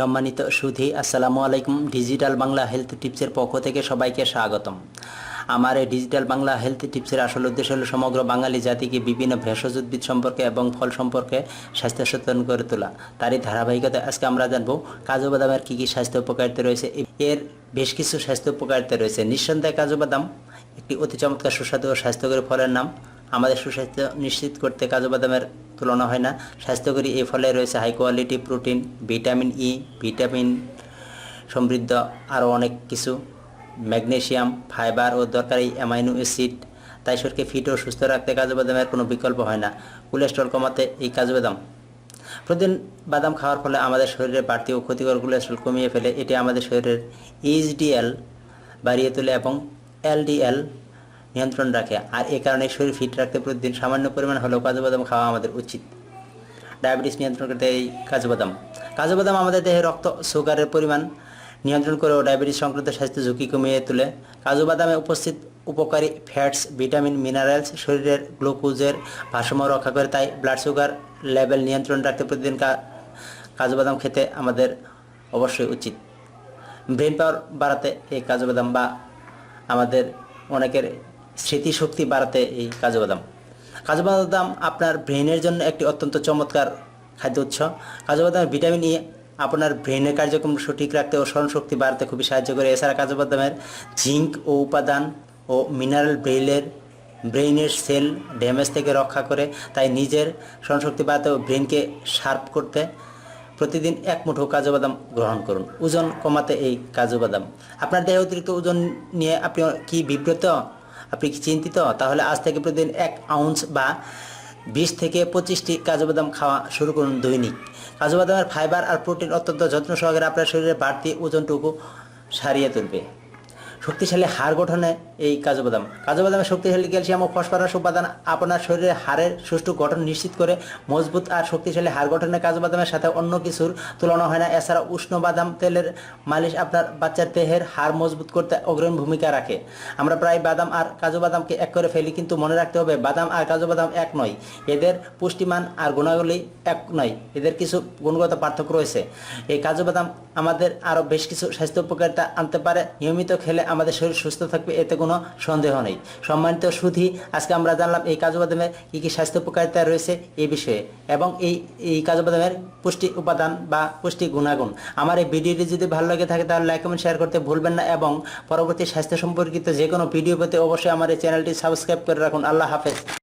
সম্মানিত সুধী, আসসালামু আলাইকুম, ডিজিটাল বাংলা হেলথ টিপসের পক্ষ থেকে সবাইকে স্বাগতম। আমার এই ডিজিটাল বাংলা হেলথ টিপসের আসল উদ্দেশ্য হল সমগ্র বাঙালি জাতিকে বিভিন্ন ভেষজ উদ্ভিদ সম্পর্কে এবং ফল সম্পর্কে স্বাস্থ্য সচেতন করে তোলা। তারই ধারাবাহিকতায় আজকে আমরা জানব, কাজু বাদামের কী কী স্বাস্থ্য উপকারিতা রয়েছে? এর বেশ কিছু স্বাস্থ্য উপকারিতা রয়েছে। নিঃসন্দেহে কাজু বাদাম একটি অতি চমৎকার সুস্বাদু ও স্বাস্থ্যকর ফলের নাম। আমাদের সুস্বাস্থ্য নিশ্চিত করতে কাজু বাদামের তুলনা হয় না। স্বাস্থ্যকরী এই ফলে রয়েছে high quality protein vitamin E vitamin সমৃদ্ধ, আরও অনেক কিছু। ম্যাগনেসিয়াম ফাইবার ও দরকারি অ্যামাইনো অ্যাসিড তাই শরীরকে ফিট ও সুস্থ রাখতে কাজু বাদামের কোনো বিকল্প হয় না। কোলেস্ট্রল কমাতে এই কাজু বাদাম। প্রতিদিন বাদাম খাওয়ার ফলে আমাদের শরীরে বাড়তি ও ক্ষতিকর কোলেস্ট্রল কমিয়ে ফেলে। এটি আমাদের শরীরের এইচডিএল বাড়িয়ে তোলে এবং এলডিএল নিয়ন্ত্রণ রাখে। আর এ কারণে শরীর ফিট রাখতে প্রতিদিন সামান্য পরিমাণ হলেও কাজু বাদাম খাওয়া আমাদের উচিত। ডায়াবেটিস নিয়ন্ত্রণ করতে এই কাজু বাদাম। কাজু বাদাম আমাদের দেহে রক্ত, সুগারের পরিমাণ নিয়ন্ত্রণ করে ও ডায়াবেটিস সংক্রান্ত স্বাস্থ্য ঝুঁকি কমিয়ে তোলে। কাজু বাদামে উপস্থিত উপকারী ফ্যাটস ভিটামিন মিনারেলস শরীরের গ্লুকোজের ভারসাম্য রক্ষা করে। তাই ব্লাড সুগার লেভেল নিয়ন্ত্রণ রাখতে প্রতিদিন কাজু বাদাম খেতে আমাদের অবশ্যই উচিত। ব্রেন পাওয়ার বাড়াতে এই কাজু বাদাম বা আমাদের অনেকের স্মৃতিশক্তি বাড়াতে এই কাজু বাদাম। কাজু বাদাম আপনার ব্রেনের জন্য একটি অত্যন্ত চমৎকার খাদ্য উৎস। কাজু বাদামের ভিটামিন ই আপনার ব্রেনের কার্যক্রম সঠিক রাখতে ও স্মরণশক্তি বাড়াতে খুবই সাহায্য করে। এছাড়া কাজু বাদামের জিঙ্ক ও উপাদান ও মিনারেল ব্রেইলের, ব্রেইনের সেল ড্যামেজ থেকে রক্ষা করে, তাই নিজের স্মরণশক্তি বাড়াতে ও ব্রেনকে শার্প করতে প্রতিদিন এক মুঠো কাজু বাদাম গ্রহণ করুন। ওজন কমাতে এই কাজু বাদাম। আপনার দেহে অতিরিক্ত ওজন নিয়ে আপনি কি বিব্রত? আপনি কি চিন্তিত? তাহলে আজ থেকে প্রতিদিন এক আউন্স বা বিশ থেকে পঁচিশটি কাজু বাদাম খাওয়া শুরু করুন দৈনিক। কাজু বাদামের ফাইবার আর প্রোটিন অত্যন্ত যত্ন সহকারে আপনার শরীরে বাড়তি ওজনটুকু সারিয়ে তুলবে। শক্তিশালী হাড় গঠনে এই কাজু বাদাম কাজু বাদামে শক্তিশালী ক্যালসিয়াম ও ফসফরাস উপাদান আপনার শরীরে হাড়ের সুষ্ঠু গঠন নিশ্চিত করে মজবুত আর শক্তিশালী হাড় গঠনে কাজু বাদামের সাথে অন্য কিছুর তুলনা হয় না। এছাড়া উষ্ণ বাদাম তেলের মালিশ আপনার বাচ্চার দেহের হাড় মজবুত করতে অগ্রণী ভূমিকা রাখে। আমরা প্রায় বাদাম আর কাজু বাদামকে এক করে ফেলি, কিন্তু মনে রাখতে হবে বাদাম আর কাজু বাদাম এক নয়। এদের পুষ্টিমান আর গুণাবলী এক নয়। এদের কিছু গুণগত পার্থক্য রয়েছে। এই কাজু বাদাম আমাদের আরও বেশ কিছু স্বাস্থ্য উপকারিতা আনতে পারে। নিয়মিত খেলে আমাদের শরীর সুস্থ থাকবে, এতে কোনো সন্দেহ নেই। সম্মানিত সুধি, আজকে আমরা জানলাম এই কাজু বাদামের কী কী স্বাস্থ্য উপকারিতা রয়েছে এই বিষয়ে এবং এই এই কাজু বাদামের পুষ্টি উপাদান বা পুষ্টি গুণাগুণ। আমার এই ভিডিওটি যদি ভালো লাগে থাকে, তাহলে লাইক, কমেন্ট, শেয়ার করতে ভুলবেন না এবং পরবর্তী স্বাস্থ্য সম্পর্কিত যে কোনো ভিডিও পেতে অবশ্যই আমার এই চ্যানেলটি সাবস্ক্রাইব করে রাখুন। আল্লাহ হাফেজ।